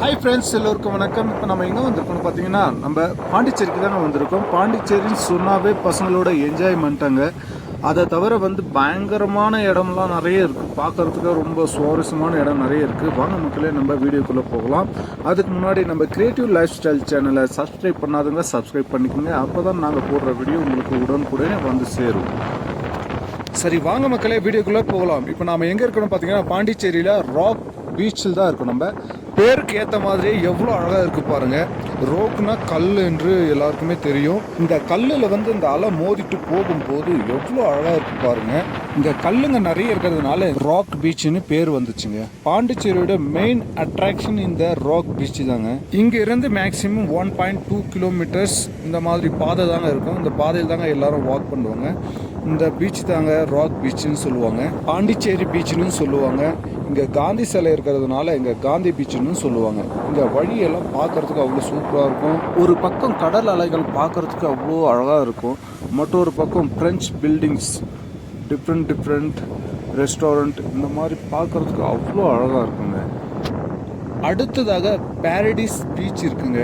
Hi friends எல்லோருக்கும் வணக்கம். இப்போ நம்ம எங்கே வந்திருக்கோம்னு பார்த்தீங்கன்னா நம்ம பாண்டிச்சேரிக்கு தானே வந்திருக்கோம். பாண்டிச்சேரின்னு சொன்னாவே பசங்களோட என்ஜாய்மெண்ட்டாங்க அதை தவிர வந்து பயங்கரமான இடம்லாம் நிறைய இருக்குது பார்க்கறதுக்கு ரொம்ப சுவாரஸ்யமான இடம் நிறைய இருக்குது வாங்க மக்களே நம்ம வீடியோக்குள்ளே போகலாம். அதுக்கு முன்னாடி நம்ம கிரியேட்டிவ் லைஃப் ஸ்டைல் சேனலை சப்ஸ்கிரைப் பண்ணாதவங்க சப்ஸ்கிரைப் பண்ணிக்கோங்க. அப்போ தான் நாங்கள் போடுற வீடியோ உங்களுக்கு உடனுக்குடனே வந்து சேரும். சரி வாங்க மக்களே வீடியோக்குள்ளே போகலாம். இப்போ நாம் எங்கே இருக்கணும் பார்த்தீங்கன்னா பாண்டிச்சேரியில் ராக் பீச்சில் தான் இருக்கும் நம்ம. பேருக்கு ஏற்ற மாதிரியே எவ்வளோ அழகாக இருக்கு பாருங்க. ரோக்குனா கல் என்று எல்லாருக்குமே தெரியும். இந்த கல்லில் வந்து இந்த அலை மோதிட்டு போகும்போது எவ்வளோ அழகாக இருக்கு பாருங்க. இந்த கல்லுங்க நிறைய இருக்கிறதுனால ராக் பீச்னு பேர் வந்துச்சுங்க. பாண்டிச்சேரியோட மெயின் அட்ராக்ஷன் இந்த ராக் பீச் தாங்க. இங்கே இருந்து maximum one point two kilometres இந்த மாதிரி பாதை தாங்க இருக்கும். இந்த பாதையில் தாங்க எல்லாரும் வாக் பண்ணுவாங்க. இந்த பீச் தாங்க ராக் பீச்சுன்னு சொல்லுவாங்க. பாண்டிச்சேரி பீச்சுன்னு சொல்லுவாங்க. இங்கே காந்தி சிலை இருக்கிறதுனால இங்கே காந்தி பீச்சுன்னு சொல்லுவாங்க. இந்த வழியெல்லாம் பார்க்கறதுக்கு அவ்வளோ சூப்பராக இருக்கும். ஒரு பக்கம் கடல் அலைகள் பார்க்கறதுக்கு அவ்வளோ அழகாக இருக்கும். மற்றொரு பக்கம் French buildings different different restaurant இந்த மாதிரி பார்க்கறதுக்கு அவ்வளோ அழகாக இருக்குங்க. அடுத்ததாக பேரடிஸ் பீச் இருக்குங்க.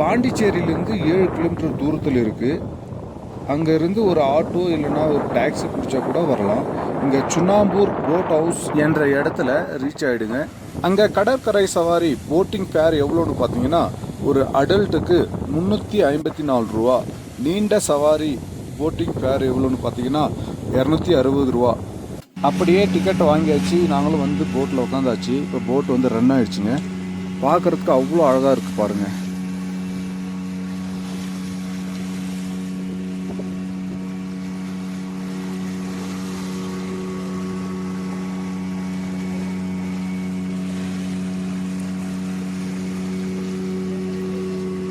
பாண்டிச்சேரியிலேருந்து ஏழு கிலோமீட்டர் தூரத்தில் இருக்குது அங்கேருந்து ஒரு ஆட்டோ இல்லைன்னா ஒரு டாக்ஸி பிடிச்சா கூட வரலாம். இங்கே சுண்ணாம்பூர் போட் ஹவுஸ் என்ற இடத்துல ரீச் ஆகிடுங்க அங்கே கடற்கரை சவாரி போட்டிங் ஃபேர் எவ்வளோன்னு பார்த்தீங்கன்னா ஒரு அடல்ட்டுக்கு முந்நூற்றி ஐம்பத்தி நாலு ரூபா. நீண்ட சவாரி போட்டிங் ஃபேர் எவ்வளோன்னு பார்த்தீங்கன்னா இரநூத்தி அறுபது ரூபா. அப்படியே டிக்கெட் வாங்கியாச்சு. நாங்களும் வந்து போட்டில் உட்காந்தாச்சு இப்போ போட் வந்து ரன் ஆகிடுச்சிங்க பார்க்குறதுக்கு அவ்வளோ அழகாக இருக்குது பாருங்கள்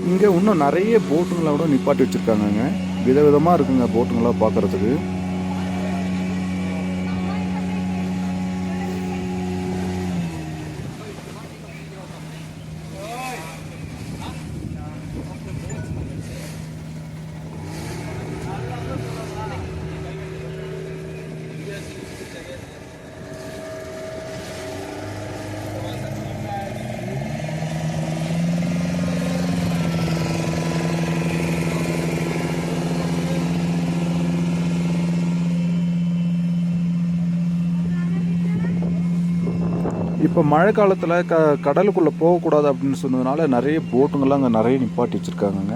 இங்கே இன்னும் நிறைய போட்டுங்களை கூட நிப்பாட்டி வச்சுருக்காங்கங்க. விதவிதமாக இருக்குங்க போட்டுங்களாக பார்க்குறதுக்கு இப்போ மழை காலத்தில் க கடலுக்குள்ளே போகக்கூடாது அப்படின்னு சொன்னதுனால நிறைய போட்டுங்கள்லாம் அங்கே நிறைய நிப்பாட்டி வச்சுருக்காங்கங்க.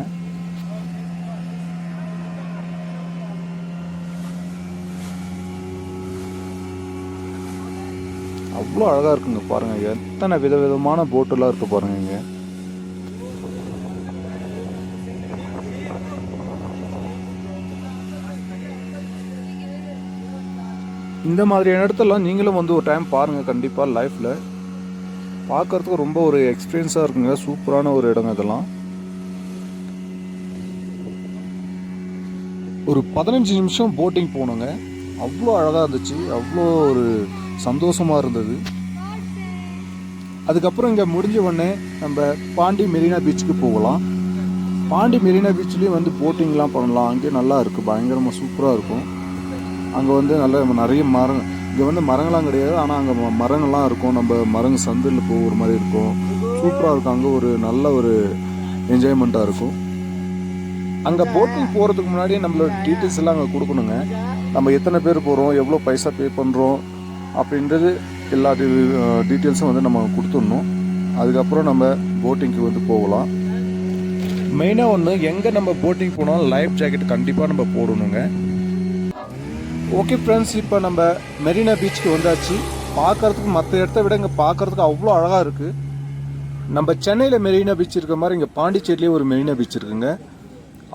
அவ்வளோ அழகாக இருக்குங்க பாருங்கள் எத்தனை விதவிதமான போட்டெல்லாம் இருக்குது பாருங்கள் இங்கே. இந்த மாதிரியான இடத்தெல்லாம் நீங்களும் வந்து ஒரு டைம் பாருங்கள் கண்டிப்பாக லைஃப்பில் பார்க்கறதுக்கு ரொம்ப ஒரு எக்ஸ்பீரியன்ஸாக இருக்குங்க. சூப்பரான ஒரு இடம் இதெல்லாம். ஒரு பதினஞ்சு நிமிஷம் போட்டிங் போனோங்க. அவ்வளோ அழகாக இருந்துச்சு. அவ்வளோ ஒரு சந்தோஷமாக இருந்தது. அதுக்கப்புறம் இங்கே முடிஞ்ச உடனே நம்ம பாண்டி மெரினா பீச்சுக்கு போகலாம். பாண்டி மெரினா பீச்லேயும் வந்து போட்டிங்லாம் பண்ணலாம். அங்கே நல்லா இருக்குது பயங்கரமாக சூப்பராக இருக்கும். அங்கே வந்து நல்ல நிறைய மரம் இங்கே வந்து மரங்கள்லாம் கிடையாது. ஆனால் அங்கே ம- மரங்கள்லாம் இருக்கும். நம்ம மரங்க சந்தில் போகிற மாதிரி இருக்கும். சூப்பராக இருக்கும். அங்கே ஒரு நல்ல ஒரு என்ஜாய்மெண்ட்டாக இருக்கும். அங்கே போட்டிங் போகிறதுக்கு முன்னாடி நம்மளோட டீட்டெயில்ஸ் எல்லாம் அங்கே கொடுக்கணுங்க. நம்ம எத்தனை பேர் போகிறோம் எவ்வளோ பைசா பே பண்ணுறோம் அப்படின்றது எல்லா டீட்டெயில்ஸும் வந்து நம்ம கொடுத்துடணும். அதுக்கப்புறம் நம்ம போட்டிங்க்கு வந்து போகலாம். மெயினாக ஒன்று எங்கே நம்ம போட்டிங் போனாலும் லைஃப் ஜாக்கெட் கண்டிப்பாக நம்ம போடணுங்க. ஓகே ஃப்ரெண்ட்ஸ் இப்போ நம்ம மெரினா பீச்சுக்கு வந்தாச்சு. பார்க்குறதுக்கு மற்ற இடத்த விட இங்கே பார்க்கறதுக்கு அவ்வளோ அழகாக இருக்குது நம்ம சென்னையில் மெரினா பீச் இருக்க மாதிரி இங்கே பாண்டிச்சேரியிலே ஒரு மெரினா பீச் இருக்குங்க.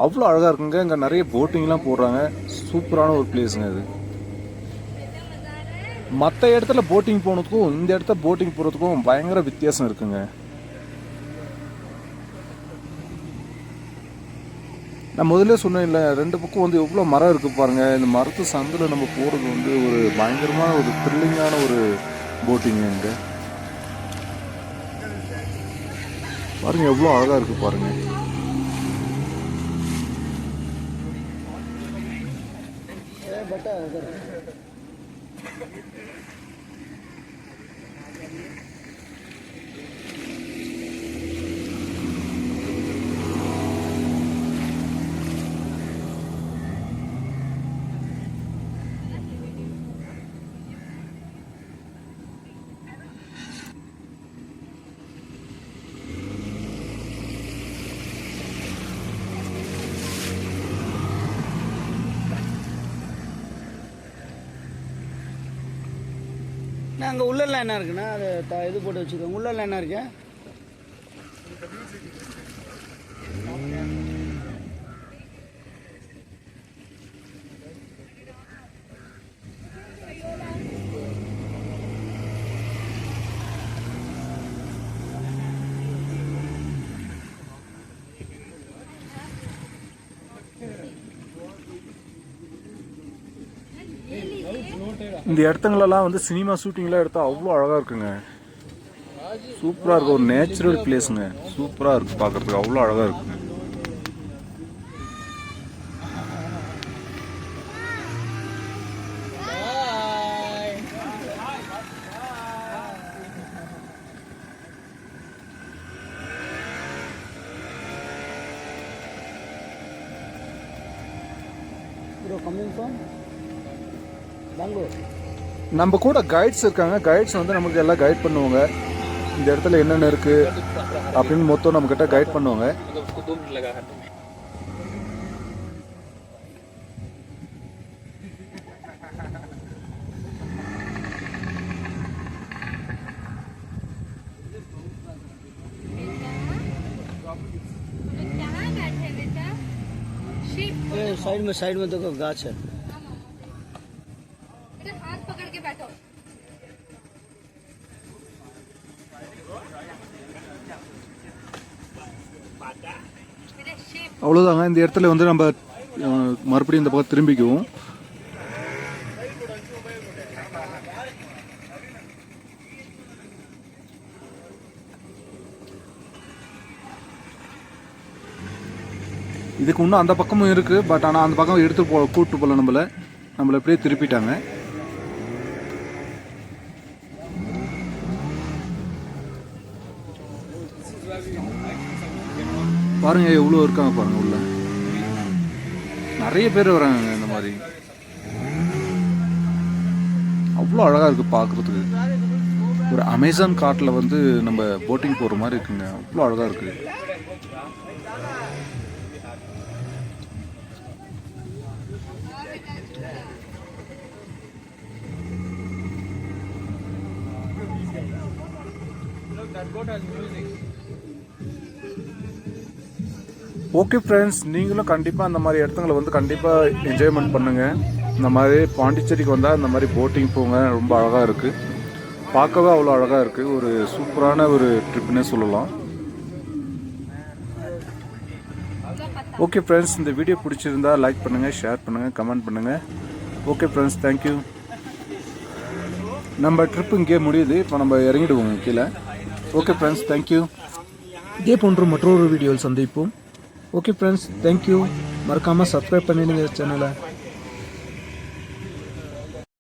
அவ்வளோ அழகாக இருக்குங்க. இங்கே நிறைய போட்டிங்லாம் போடுறாங்க. சூப்பரான ஒரு பிளேஸுங்க இது. மற்ற இடத்துல போட்டிங் போனதுக்கும் இந்த இடத்த போட்டிங் போகிறதுக்கும் பயங்கர வித்தியாசம் இருக்குங்க. நான் முதல்ல சொன்னேன்ல ரெண்டு பக்கம் வந்து எவ்வளோ மரம் இருக்குது பாருங்கள் இந்த மரத்து சந்தில் நம்ம போகிறது வந்து ஒரு பயங்கரமான ஒரு த்ரில்லிங்கான ஒரு போட்டிங்க இங்கே. பாருங்கள் எவ்வளோ அழகாக இருக்குது பாருங்கள் பட்டா நான் அங்கே உள்ளெல்லாம் என்ன இருக்குண்ணா அது த இது போட்டு வச்சுக்கோங்க உள்ளெல்லாம் என்ன இருக்கு இந்த இடத்துங்களெல்லாம் வந்து சினிமா ஷூட்டிங்லாம் எடுத்தால் அவ்வளோ அழகாக இருக்குங்க. சூப்பராக இருக்கும். ஒரு நேச்சுரல் பிளேஸுங்க. சூப்பராக இருக்குது பார்க்குறதுக்கு அவ்வளோ அழகாக இருக்குங்க Bro, coming from Bangalore. நம்ம கூட கைட்ஸ் இருக்காங்க கைட்ஸ் வந்து நமக்கு எல்லாம் கைட் பண்ணுவாங்க இந்த இடத்துல என்னென்ன இருக்குது அப்படின்னு மொத்தம் நம்மக்கிட்ட கைட் பண்ணுவாங்க कहाँ बैठे बेटा शिप ये साइड में साइड में देखो गाछ है அவ்வளோதாங்க இந்த இடத்துல வந்து நம்ம மறுபடியும் இந்த பக்கம் திரும்பிக்குவோம். இதுக்கு இன்னும் அந்த பக்கமும் இருக்குது பட் ஆனால் அந்த பக்கம் எடுத்து போ கூட்டு போகல நம்மள. நம்மளை எப்படியே திருப்பிட்டாங்க. பாருங்க எவ்வளோ இருக்காங்க பாருங்க உள்ள. நிறைய பேர் வராங்க இந்த மாதிரி. அவ்வளோ அழகாக இருக்குது பார்க்குறதுக்கு ஒரு அமேசான் காட்டில் வந்து நம்ம போட்டிங் போகிற மாதிரி இருக்குங்க. அவ்வளோ அழகாக இருக்குது ஓகே ஃப்ரெண்ட்ஸ் நீங்களும் கண்டிப்பாக அந்த மாதிரி இடத்துங்களை வந்து கண்டிப்பாக என்ஜாய்மெண்ட் பண்ணுங்கள் இந்த மாதிரி பாண்டிச்சேரிக்கு வந்தால் இந்த மாதிரி போட்டிங் போங்க. ரொம்ப அழகாக இருக்குது பார்க்கவே அவ்வளோ அழகாக இருக்குது ஒரு சூப்பரான ஒரு ட்ரிப்னே சொல்லலாம். ஓகே ஃப்ரெண்ட்ஸ் இந்த வீடியோ பிடிச்சிருந்தா லைக் பண்ணுங்கள் ஷேர் பண்ணுங்கள் கமெண்ட் பண்ணுங்கள் ஓகே ஃப்ரெண்ட்ஸ் தேங்க்யூ நம்ம ட்ரிப் இங்கே முடியுது. இப்போ நம்ம இறங்கிடுவோம் கீழே. ஓகே ஃப்ரெண்ட்ஸ் தேங்க்யூ இதே போன்ற மற்றொரு வீடியோவில் சந்திப்போம். ஓகே ஃப்ரெண்ட்ஸ் தேங்க்யூ மறக்காமல் சப்ஸ்கிரைப் பண்ணிடுங்க சேனலை